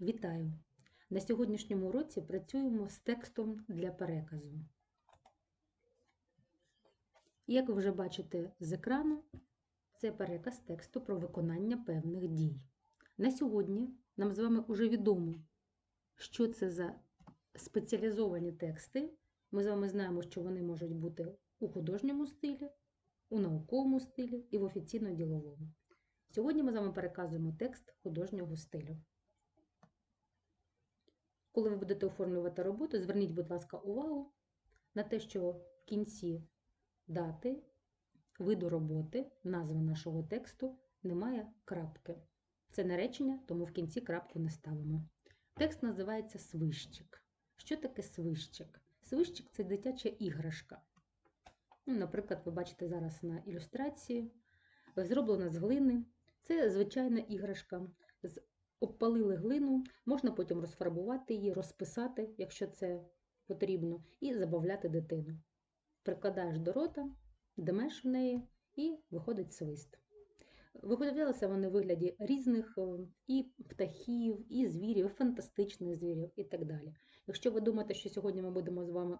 Вітаю! На сьогоднішньому уроці працюємо з текстом для переказу. Як ви вже бачите з екрану, це переказ тексту про виконання певних дій. На сьогодні нам з вами вже відомо, що це за спеціалізовані тексти. Ми з вами знаємо, що вони можуть бути у художньому стилі, у науковому стилі і в офіційно-діловому. Сьогодні ми з вами переказуємо текст художнього стилю. Коли ви будете оформлювати роботу, зверніть, будь ласка, увагу на те, що в кінці дати, виду роботи, назви нашого тексту немає крапки. Це не речення, тому в кінці крапку не ставимо. Текст називається свищик. Що таке свищик? Свищик це дитяча іграшка. Ну, Наприклад, ви бачите зараз на ілюстрації, зроблена з глини. Це звичайна іграшка. З Обпалили глину, можна потім розфарбувати її, розписати, якщо це потрібно, і забавляти дитину. Прикладаєш до рота, димеш в неї і виходить свист. Виготовлялися вони в вигляді різних і птахів, і звірів, і фантастичних звірів і так далі. Якщо ви думаєте, що сьогодні ми будемо з вами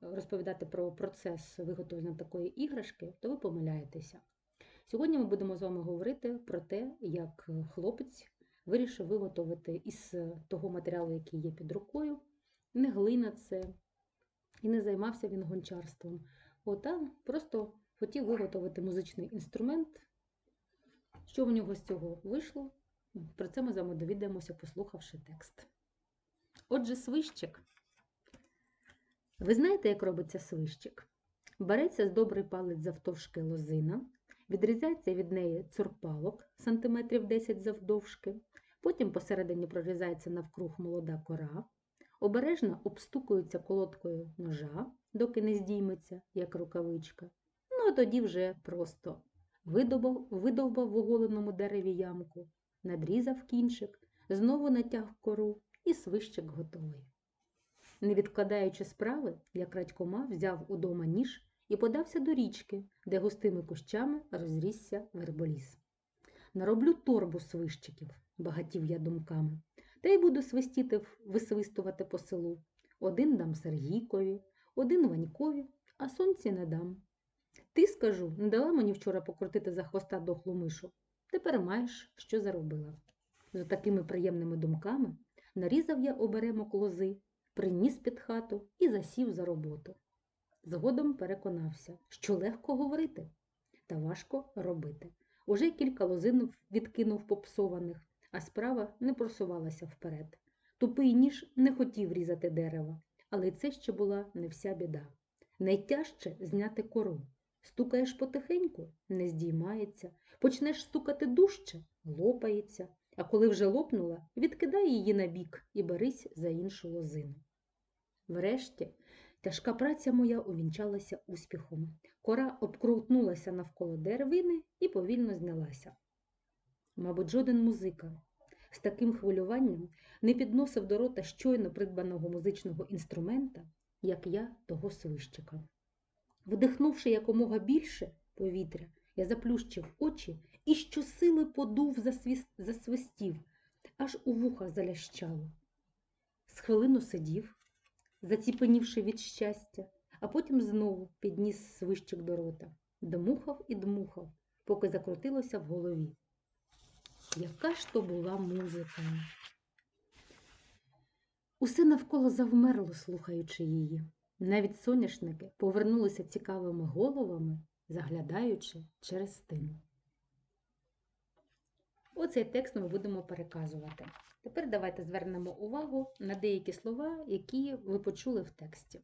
розповідати про процес виготовлення такої іграшки, то ви помиляєтеся. Сьогодні ми будемо з вами говорити про те, як хлопець вирішив виготовити із того матеріалу, який є під рукою, не глина це, і не займався він гончарством. От, просто хотів виготовити музичний інструмент. Що в нього з цього вийшло? Про це ми з вами довідаємося, послухавши текст. Отже, свищик. Ви знаєте, як робиться свищик? Береться з добрий палець завтовшки лозина, відрізається від неї цурпалок сантиметрів 10 завдовжки, потім посередині прорізається навкруг молода кора, обережно обстукується колодкою ножа, доки не здійметься, як рукавичка. Ну, а тоді вже просто видовбав, видовбав в оголеному дереві ямку, надрізав кінчик, знову натяг кору і свищик готовий. Не відкладаючи справи, як радькома взяв удома ніж і подався до річки, де густими кущами розрісся верболіс. Нароблю торбу свищиків, багатів я думками, та й буду свистіти, висвистувати по селу. Один дам Сергійкові, один Ванькові, а сонці не дам. Ти, скажу, не дала мені вчора покрутити за хвоста дохлу мишу. Тепер маєш, що заробила. За такими приємними думками нарізав я оберемок лози, приніс під хату і засів за роботу. Згодом переконався, що легко говорити, та важко робити. Уже кілька лозин відкинув попсованих, а справа не просувалася вперед. Тупий ніж не хотів різати дерева, але це ще була не вся біда. Найтяжче зняти кору. Стукаєш потихеньку не здіймається, почнеш стукати дужче лопається, а коли вже лопнула, відкидай її на бік і берись за іншу лозину. Врешті, тяжка праця моя увінчалася успіхом. Кора обкрутнулася навколо деревини і повільно знялася. Мабуть, жоден музика з таким хвилюванням не підносив до рота щойно придбаного музичного інструмента, як я того свищика. Вдихнувши якомога більше повітря, я заплющив очі і щосили подув засвіс... засвистів, аж у вухах залящало. З хвилину сидів, заціпенівши від щастя, а потім знову підніс свищик до рота, дмухав і дмухав, поки закрутилося в голові. Яка ж то була музика? Усе навколо завмерло, слухаючи її. Навіть соняшники повернулися цікавими головами, заглядаючи через стіну. Оцей текст ми будемо переказувати. Тепер давайте звернемо увагу на деякі слова, які ви почули в тексті.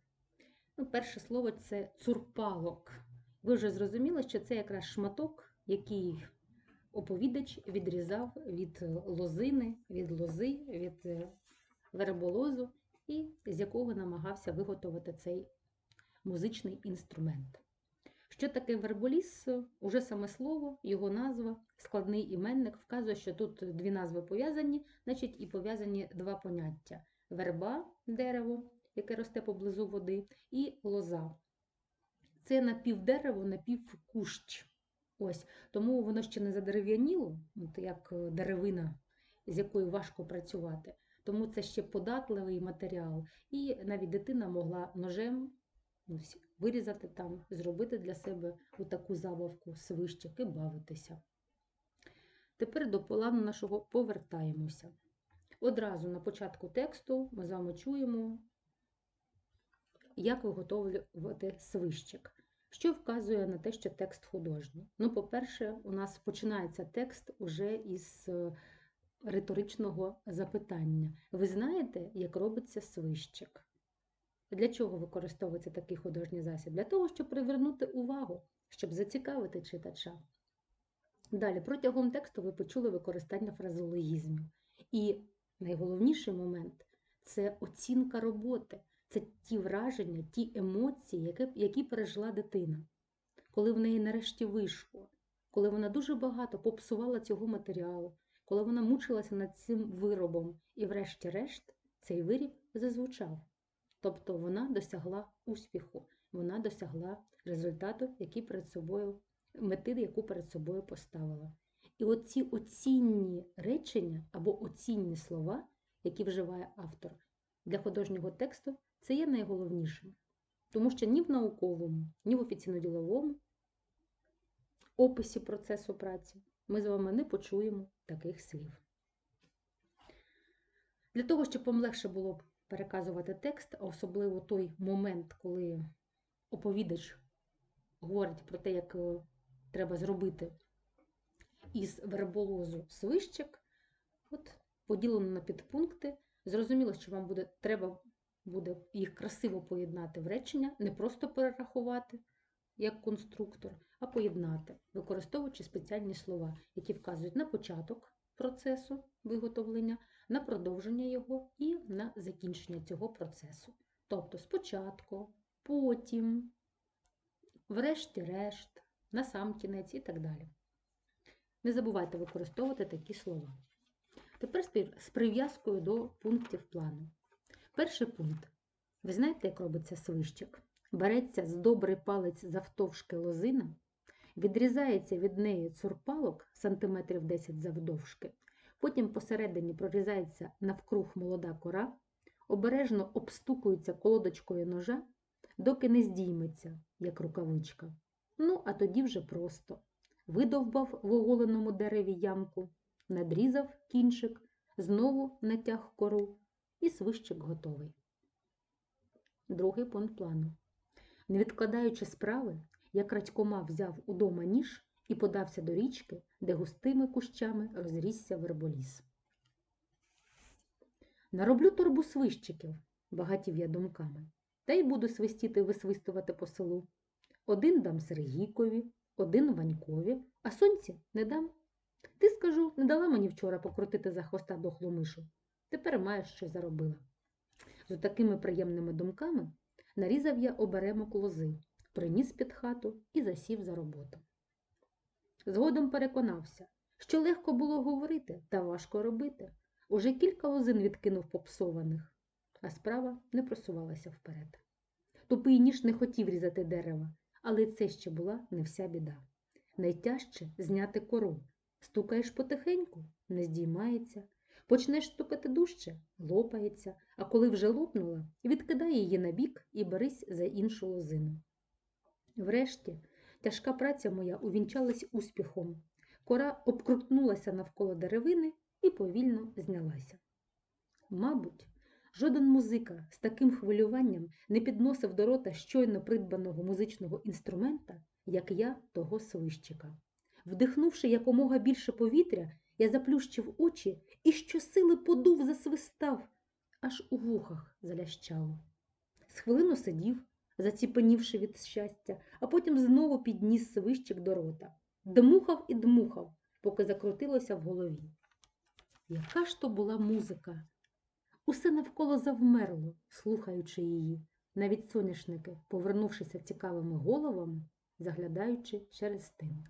Ну, Перше слово це цурпалок. Ви вже зрозуміли, що це якраз шматок, який оповідач відрізав від лозини, від лози, від верболозу, і з якого намагався виготовити цей музичний інструмент. Що таке верболіс? Уже саме слово, його назва, складний іменник вказує, що тут дві назви пов'язані, значить і пов'язані два поняття: верба дерево, яке росте поблизу води, і лоза. Це напівдерево, напівкущ. Ось, Тому воно ще не задерев'яніло, як деревина з якою важко працювати. Тому це ще податливий матеріал. І навіть дитина могла ножем всі- вирізати там, зробити для себе таку забавку свищик і бавитися. Тепер до плану нашого повертаємося. Одразу на початку тексту ми з вами чуємо, як виготовлювати свищик, що вказує на те, що текст художній. Ну, по-перше, у нас починається текст уже із е, риторичного запитання. Ви знаєте, як робиться свищик? Для чого використовується такий художній засіб? Для того, щоб привернути увагу, щоб зацікавити читача. Далі, протягом тексту ви почули використання фразеологізмів. І найголовніший момент це оцінка роботи, це ті враження, ті емоції, які, які пережила дитина. Коли в неї нарешті вийшло, коли вона дуже багато попсувала цього матеріалу, коли вона мучилася над цим виробом, і, врешті-решт, цей виріб зазвучав. Тобто вона досягла успіху, вона досягла результату, який перед собою, мети, яку перед собою поставила. І оці оцінні речення або оцінні слова, які вживає автор для художнього тексту, це є найголовнішим. Тому що ні в науковому, ні в офіційно-діловому описі процесу праці ми з вами не почуємо таких слів. Для того, щоб вам легше було переказувати текст, а особливо той момент, коли оповідач говорить про те, як е, треба зробити із верболозу свищик, от поділено на підпункти. Зрозуміло, що вам буде, треба буде їх красиво поєднати в речення, не просто перерахувати як конструктор, а поєднати, використовуючи спеціальні слова, які вказують на початок процесу виготовлення, на продовження його і на закінчення цього процесу. Тобто спочатку, потім, врешті-решт, на сам кінець і так далі. Не забувайте використовувати такі слова. Тепер з прив'язкою до пунктів плану. Перший пункт. Ви знаєте, як робиться свищик? Береться з добрий палець завтовшки лозина, відрізається від неї цурпалок сантиметрів 10 завдовжки, потім посередині прорізається навкруг молода кора, обережно обстукується колодочкою ножа, доки не здійметься, як рукавичка. Ну, а тоді вже просто. Видовбав в оголеному дереві ямку, надрізав кінчик, знову натяг кору, і свищик готовий. Другий пункт плану. Не відкладаючи справи, я крадькома взяв удома ніж і подався до річки, де густими кущами розрісся верболіс. Нароблю торбу свищиків, багатів я думками, та й буду свистіти висвистувати по селу. Один дам Сергійкові, один Ванькові, а сонці не дам. Ти, скажу, не дала мені вчора покрутити за хвоста дохлу мишу. Тепер маєш, що заробила. З такими приємними думками нарізав я оберемок лози, приніс під хату і засів за роботу. Згодом переконався, що легко було говорити та важко робити. Уже кілька лозин відкинув попсованих, а справа не просувалася вперед. Тупий ніж не хотів різати дерева, але це ще була не вся біда. Найтяжче зняти кору. Стукаєш потихеньку, не здіймається. Почнеш стукати дужче, лопається, а коли вже лопнула, відкидай її на бік і берись за іншу лозину. Врешті, тяжка праця моя увінчалась успіхом. Кора обкрутнулася навколо деревини і повільно знялася. Мабуть, жоден музика з таким хвилюванням не підносив до рота щойно придбаного музичного інструмента, як я того свищика. Вдихнувши якомога більше повітря, я заплющив очі і щосили подув засвистав, аж у вухах залящало. З хвилину сидів, заціпенівши від щастя, а потім знову підніс свищик до рота. Дмухав і дмухав, поки закрутилося в голові. Яка ж то була музика? Усе навколо завмерло, слухаючи її, навіть соняшники, повернувшися цікавими головами, заглядаючи через тин.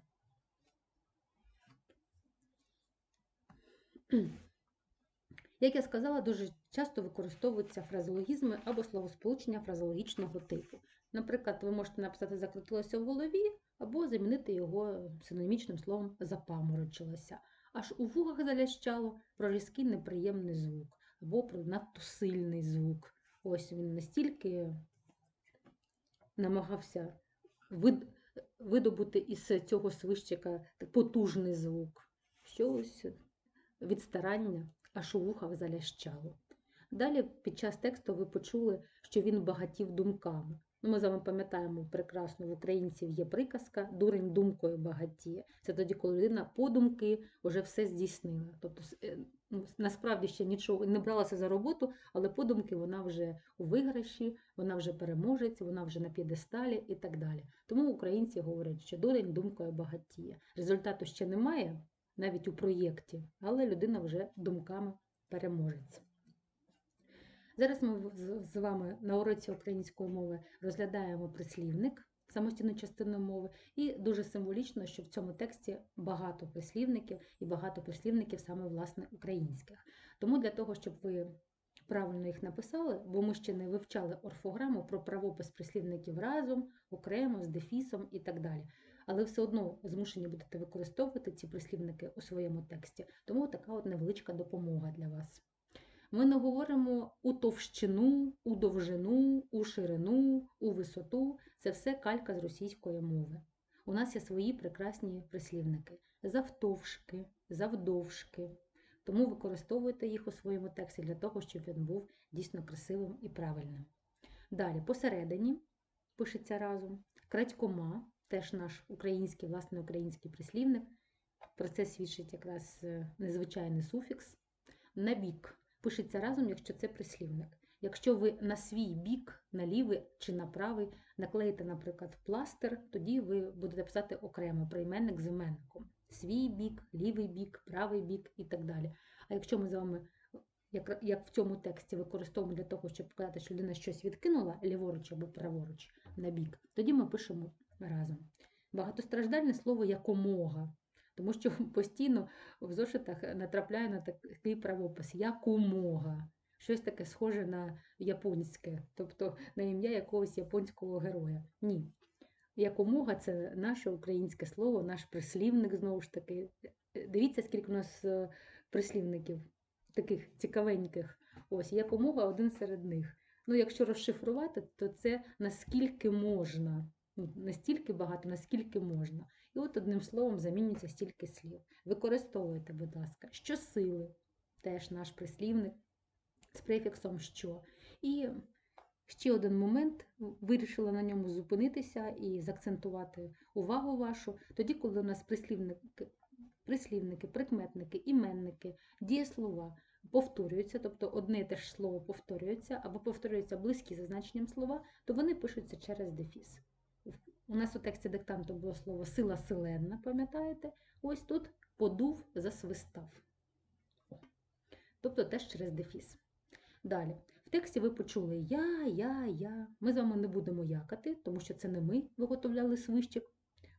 Як я сказала, дуже часто використовуються фразеологізми або словосполучення фразеологічного типу. Наприклад, ви можете написати закрутилося в голові, або замінити його синонімічним словом запаморочилося. аж у вухах залящало про різкий неприємний звук або про надто сильний звук. Ось він настільки намагався вид- видобути із цього свищика потужний звук, що ось від старання аж у вухах залящало. Далі під час тексту ви почули, що він багатів думками. Ну, Ми з вами пам'ятаємо прекрасно, в українців є приказка дурень думкою багатіє. Це тоді, коли людина подумки вже все здійснила. Тобто е, ну, насправді ще нічого не бралася за роботу, але подумки вона вже у виграші, вона вже переможець, вона вже на п'єдесталі і так далі. Тому українці говорять, що дурень думкою багатіє. Результату ще немає, навіть у проєкті, але людина вже думками переможець. Зараз ми з- вами на уроці української мови розглядаємо прислівник, самостійну частину мови, і дуже символічно, що в цьому тексті багато прислівників і багато прислівників саме власне українських. Тому для того, щоб ви правильно їх написали, бо ми ще не вивчали орфограму про правопис прислівників разом, окремо, з дефісом і так далі. Але все одно змушені будете використовувати ці прислівники у своєму тексті. Тому така от невеличка допомога для вас. Ми не говоримо у товщину, у довжину, у ширину, у висоту. Це все калька з російської мови. У нас є свої прекрасні прислівники завтовшки, завдовжки. Тому використовуйте їх у своєму тексті для того, щоб він був дійсно красивим і правильним. Далі, посередині пишеться разом. Крадькома, теж наш український, власне, український прислівник. Про це свідчить якраз е, незвичайний суфікс. Набік пишеться разом, якщо це прислівник. Якщо ви на свій бік, на лівий чи на правий наклеїте, наприклад, пластир, тоді ви будете писати окремо прийменник з іменником. Свій бік, лівий бік, правий бік і так далі. А якщо ми з вами, як, як в цьому тексті, використовуємо для того, щоб показати, що людина щось відкинула ліворуч або праворуч на бік, тоді ми пишемо разом. Багатостраждальне слово якомога, тому що постійно в зошитах натрапляю на такий правопис якомога. Щось таке схоже на японське, тобто на ім'я якогось японського героя. Ні. Якомога це наше українське слово, наш прислівник знову ж таки. Дивіться, скільки у нас е, прислівників таких цікавеньких. Ось якомога один серед них. Ну, якщо розшифрувати, то це наскільки можна. Ну, Не стільки багато, наскільки можна. І от одним словом замінюється стільки слів. Використовуйте, будь ласка, щосили, теж наш прислівник з префіксом що. І ще один момент, вирішила на ньому зупинитися і заакцентувати увагу вашу, тоді, коли у нас прислівники, прислівники, прикметники, іменники, дієслова повторюються, тобто одне і те ж слово повторюється, або повторюються близькі за значенням слова, то вони пишуться через дефіс. У нас у тексті диктанту було слово сила селенна, пам'ятаєте? Ось тут подув, засвистав. Тобто теж через дефіс. Далі. В тексті ви почули я, я, я. Ми з вами не будемо якати, тому що це не ми виготовляли свищик.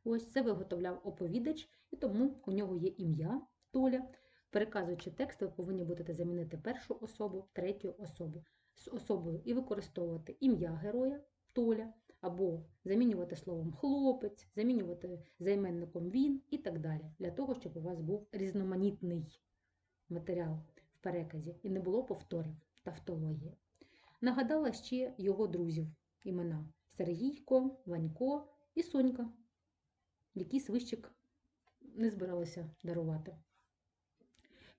Ось це виготовляв оповідач, і тому у нього є ім'я Толя. Переказуючи текст, ви повинні будете замінити першу особу, третю особу з особою і використовувати ім'я героя Толя, або замінювати словом хлопець, замінювати займенником він і так далі, для того, щоб у вас був різноманітний матеріал в переказі і не було повторів тавтології. Нагадала ще його друзів імена Сергійко, Ванько і Сонька, які свищик не збиралися дарувати.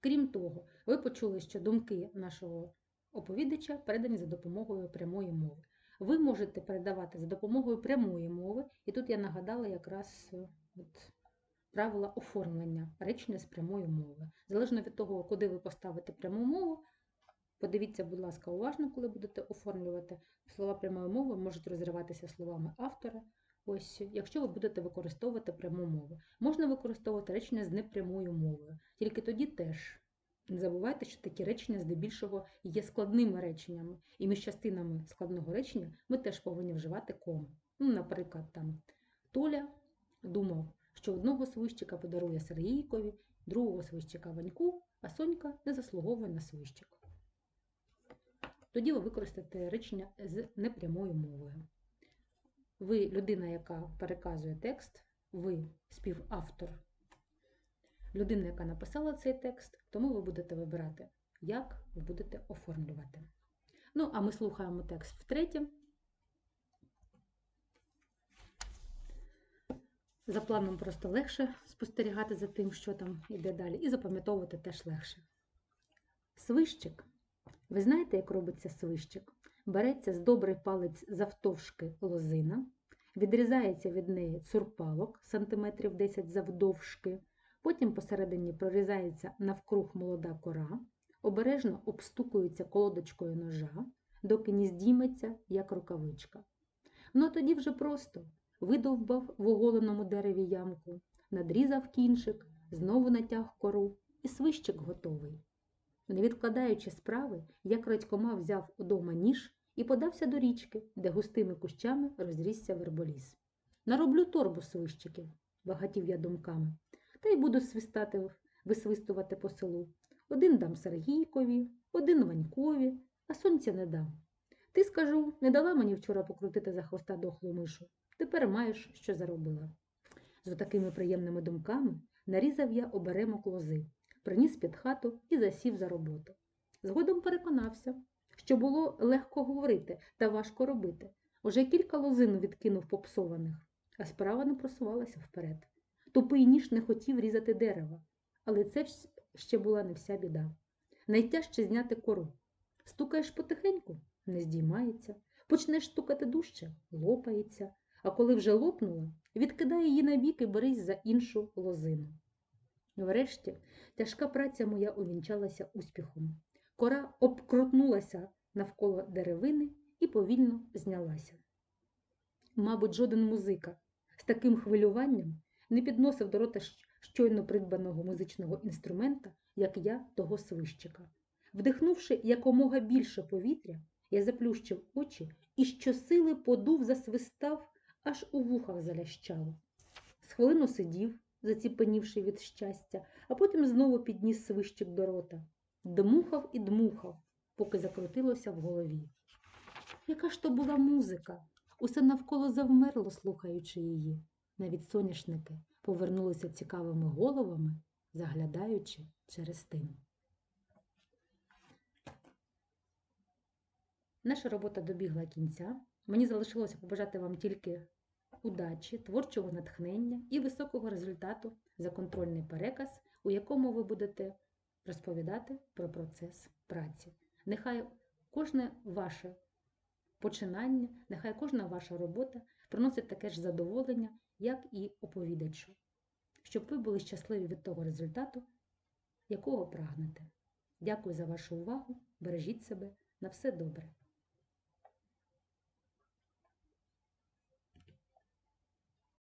Крім того, ви почули, що думки нашого оповідача передані за допомогою прямої мови. Ви можете передавати за допомогою прямої мови, і тут я нагадала якраз е, от, правила оформлення речення з прямої мови. Залежно від того, куди ви поставите пряму мову, подивіться, будь ласка, уважно, коли будете оформлювати. Слова прямої мови можуть розриватися словами автора. Ось, якщо ви будете використовувати пряму мову, можна використовувати речення з непрямою мовою. Тільки тоді теж не забувайте, що такі речення здебільшого є складними реченнями, і між частинами складного речення ми теж повинні вживати кому. Ну, наприклад, там Толя думав, що одного свищика подарує Сергійкові, другого свищика Ваньку, а Сонька не заслуговує на свищик. Тоді ви використаєте речення з непрямою мовою. Ви людина, яка переказує текст, ви співавтор людина, яка написала цей текст, тому ви будете вибирати, як ви будете оформлювати. Ну, а ми слухаємо текст втретє. За планом просто легше спостерігати за тим, що там йде далі, і запам'ятовувати теж легше. Свищик. Ви знаєте, як робиться свищик? Береться з добрий палець завтовшки лозина, відрізається від неї цурпалок сантиметрів 10 завдовжки, потім посередині прорізається навкруг молода кора, обережно обстукується колодочкою ножа, доки не здійметься, як рукавичка. Ну тоді вже просто видовбав в оголеному дереві ямку, надрізав кінчик, знову натяг кору, і свищик готовий. Не відкладаючи справи, я крадькома взяв удома ніж і подався до річки, де густими кущами розрісся верболіс. Нароблю торбу свищиків, багатів я думками, та й буду свистати, висвистувати по селу. Один дам Сергійкові, один Ванькові, а сонця не дам. Ти, скажу, не дала мені вчора покрутити за хвоста дохлу мишу. Тепер маєш, що заробила. З отакими приємними думками нарізав я оберемок лози, приніс під хату і засів за роботу. Згодом переконався, що було легко говорити та важко робити. Уже кілька лозин відкинув попсованих, а справа не просувалася вперед. Тупий ніж не хотів різати дерева, але це ще була не вся біда. Найтяжче зняти кору. Стукаєш потихеньку не здіймається, почнеш стукати дужче лопається, а коли вже лопнула, відкидай її на бік і берись за іншу лозину. Врешті тяжка праця моя увінчалася успіхом. Кора обкрутнулася навколо деревини і повільно знялася. Мабуть, жоден музика з таким хвилюванням не підносив до рота щойно придбаного музичного інструмента, як я того свищика. Вдихнувши якомога більше повітря, я заплющив очі і щосили подув засвистав, аж у вухах залящало. З хвилину сидів, заціпенівши від щастя, а потім знову підніс свищик до рота. Дмухав і дмухав, поки закрутилося в голові. Яка ж то була музика? Усе навколо завмерло, слухаючи її. Навіть соняшники повернулися цікавими головами, заглядаючи через тин. Наша робота добігла кінця. Мені залишилося побажати вам тільки удачі, творчого натхнення і високого результату за контрольний переказ, у якому ви будете розповідати про процес праці. Нехай кожне ваше починання, нехай кожна ваша робота приносить таке ж задоволення, як і оповідачу, щоб ви були щасливі від того результату, якого прагнете. Дякую за вашу увагу. Бережіть себе на все добре.